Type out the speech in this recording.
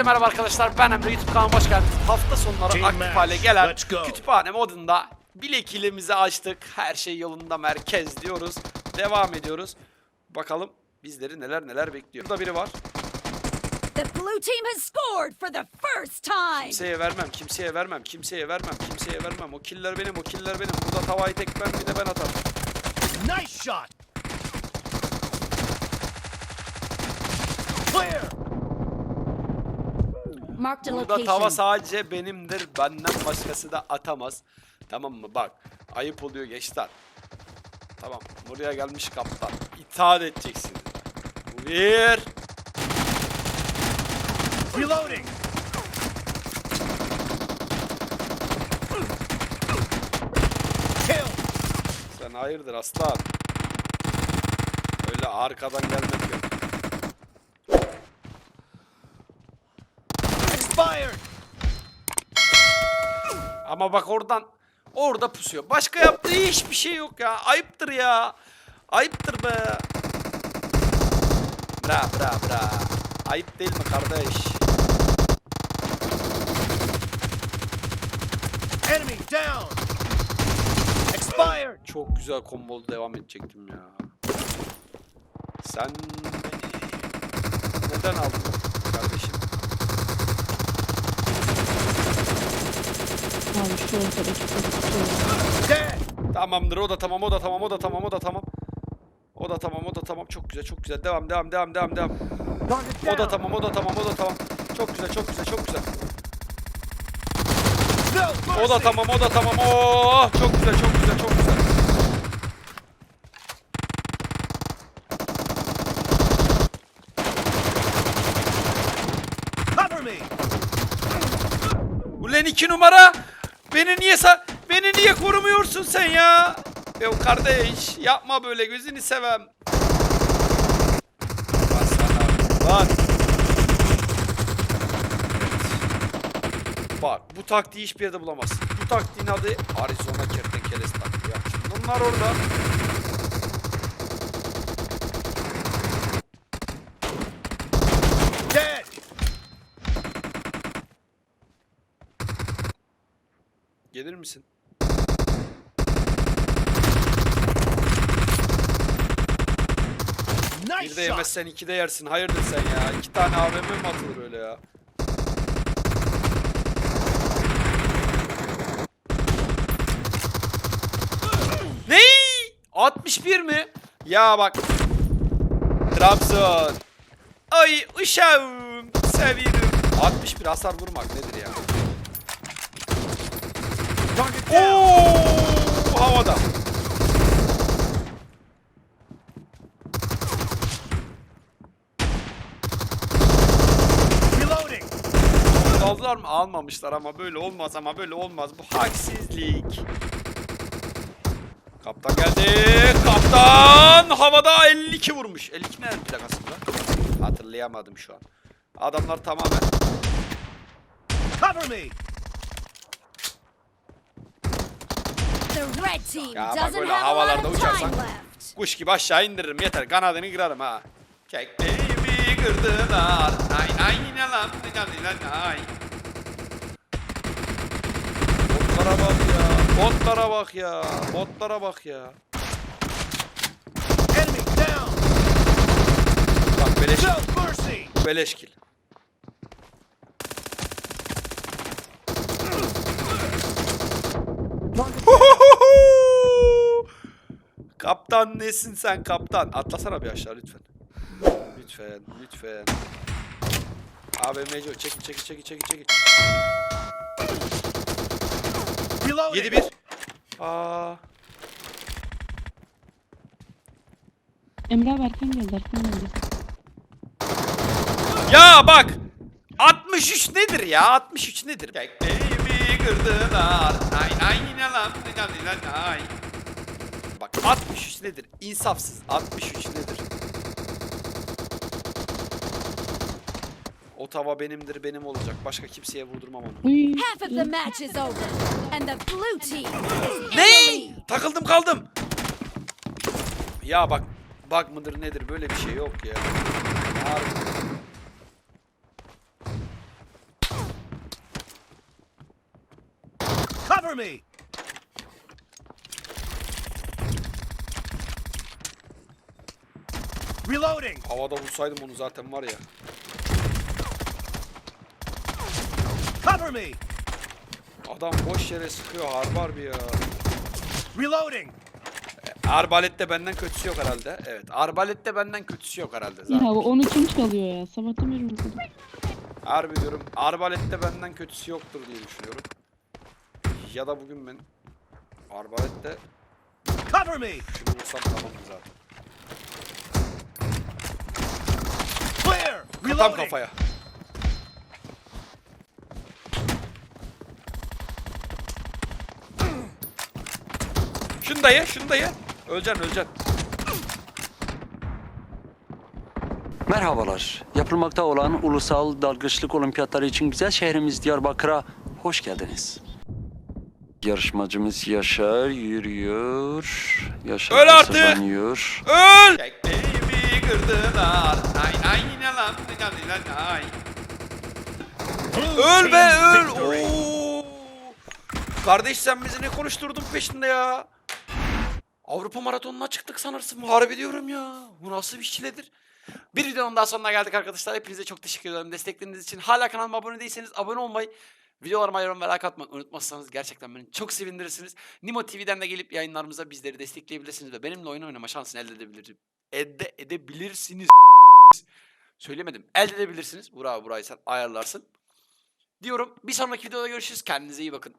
Herkese merhaba arkadaşlar. Ben Emre YouTube kanalıma hoş geldiniz. Hafta sonları aktif hale gelen kütüphane modunda bilek ilimizi açtık. Her şey yolunda merkez diyoruz. Devam ediyoruz. Bakalım bizleri neler neler bekliyor. Burada biri var. The blue team has scored for the first time. Kimseye vermem, kimseye vermem, kimseye vermem, kimseye vermem. O killer benim, o killer benim. Burada tavayı tek ben bir de ben atarım. Nice shot. Clear. Burada tava sadece benimdir. Benden başkası da atamaz. Tamam mı? Bak. Ayıp oluyor gençler. Tamam. Buraya gelmiş kaptan. İtaat edeceksin. Bir. Reloading. Kill. Sen hayırdır aslan? Öyle arkadan gelmek yok. Expired. Ama bak oradan orada pusuyor. Başka yaptığı hiçbir şey yok ya. Ayıptır ya. Ayıptır be. Bra bra bra. Ayıp değil mi kardeş? Enemy down. Expired. Çok güzel kombolu devam edecektim ya. Sen beni neden aldın Abi şu çocuk Dead. Tamamdır o da tamam o da tamam o da tamam o da tamam. O da tamam o da tamam çok güzel çok güzel devam devam devam devam devam. O da tamam o da tamam o da tamam. Çok güzel çok güzel çok güzel. O da tamam o da tamam. Oo çok güzel çok güzel çok güzel. Ulan iki numara. Beni niye sa beni niye korumuyorsun sen ya? Ya kardeş yapma böyle gözünü sevem. Bak. Bak bu taktiği hiçbir yerde bulamazsın. Bu taktiğin adı Arizona kertenkelesi taktiği. ya. Şimdi Bunlar orada. Gelir misin? Nice Bir de yemezsen iki de yersin. Hayırdır sen ya? İki tane AVM mi atılır öyle ya? Ne? 61 mi? Ya bak. Trabzon. Ay uşağım. Seviyorum. 61 hasar vurmak nedir ya? Oo, havada. Reloading. Aldılar mı? Almamışlar ama böyle olmaz ama böyle olmaz. Bu haksizlik. Kaptan geldi. Kaptan havada 52 vurmuş. 52 ne plakasında? Hatırlayamadım şu an. Adamlar tamamen Cover me. The red team Ya bak doesn't böyle have a lot havalarda of uçarsan- time left. kuş gibi aşağı indiririm yeter. Kanadını kırarım ha. Kekliğimi kırdılar. Nay nay ne lan nay nay nay. Botlara bak ya. Botlara bak ya. Botlara bak ya. Enemy down. Bak beleş, No kaptan nesin sen kaptan? Atlasana bir aşağı lütfen. Lütfen, lütfen. AVMC çekil çekil çekil çekil çekil. Reloading. 7-1. Aa. Emre abi erken geldi erken geldi. Ya bak. 63 nedir ya? 63 nedir? Kekliğimi nay ne lan nay nay nay. Bak 63 nedir? İnsafsız. 63 nedir? O tava benimdir, benim olacak. Başka kimseye vurdurmam onu. Half of the match is over and the blue team Ne? Takıldım kaldım. Ya bak bug mıdır nedir böyle bir şey yok ya. Harbi. Cover me! Reloading. Havada vursaydım onu zaten var ya. Cover me. Adam boş yere sıkıyor harbi harbi ya. Reloading. Arbalette benden kötüsü yok herhalde. Evet. Arbalette benden kötüsü yok herhalde Ya zaten. onu kim çalıyor ya? Sabahtan beri okudum. Harbi diyorum. Arbalette benden kötüsü yoktur diye düşünüyorum. Ya da bugün ben Arbalette Cover me. şunu vursam tamam zaten. Clear. Tam kafaya. Şunu da ye, şunu da ye. Öleceksin, öleceksin. Merhabalar. Yapılmakta olan ulusal dalgıçlık olimpiyatları için güzel şehrimiz Diyarbakır'a hoş geldiniz. Yarışmacımız Yaşar yürüyor. Yaşar Öl artık! Öl! Çektiğimi kırdılar. Nay Öl be öl. Oo. Kardeş sen bizi ne konuşturdun peşinde ya? Avrupa maratonuna çıktık sanırsın. Harbi diyorum ya. Bu nasıl bir çiledir? Bir videonun daha sonuna geldik arkadaşlar. Hepinize çok teşekkür ederim destekleriniz için. Hala kanalıma abone değilseniz abone olmayı, videolarıma yorum ve like atmayı unutmazsanız gerçekten beni çok sevindirirsiniz. Nimo TV'den de gelip yayınlarımıza bizleri destekleyebilirsiniz ve benimle oyun oynama şansını elde edebilirsiniz. Elde edebilirsiniz. Söylemedim. Elde edebilirsiniz. Bravo burayı sen ayarlarsın. Diyorum bir sonraki videoda görüşürüz. Kendinize iyi bakın.